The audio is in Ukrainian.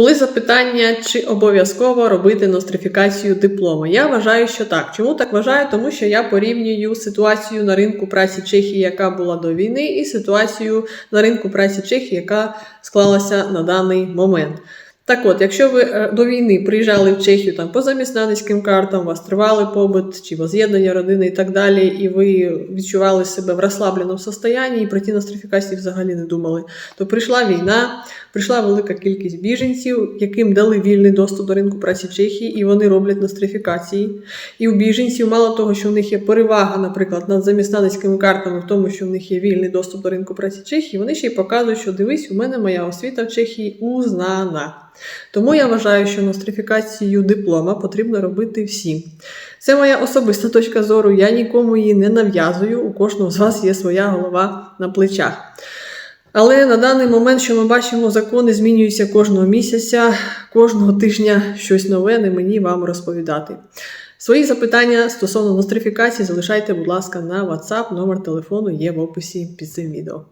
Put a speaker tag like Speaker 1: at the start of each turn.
Speaker 1: Були запитання, чи обов'язково робити нострифікацію диплома. Я вважаю, що так. Чому так вважаю? Тому що я порівнюю ситуацію на ринку праці Чехії, яка була до війни, і ситуацію на ринку праці Чехії, яка склалася на даний момент. Так от, якщо ви е, до війни приїжджали в Чехію там по замісницьким картам, у вас тривалий побут чи воз'єднання родини і так далі, і ви відчували себе в розслабленому состоянні і про ті нострифікації взагалі не думали, то прийшла війна, прийшла велика кількість біженців, яким дали вільний доступ до ринку праці Чехії, і вони роблять нострифікації. І у біженців, мало того, що в них є перевага, наприклад, над замісницькими картами в тому, що в них є вільний доступ до ринку праці Чехії, вони ще й показують, що дивись, у мене моя освіта в Чехії узнана. Тому я вважаю, що нострифікацію диплома потрібно робити всім. Це моя особиста точка зору, я нікому її не нав'язую, у кожного з вас є своя голова на плечах. Але на даний момент, що ми бачимо, закони змінюються кожного місяця, кожного тижня щось нове, не мені вам розповідати. Свої запитання стосовно нострифікації залишайте, будь ласка, на WhatsApp, номер телефону є в описі під цим відео.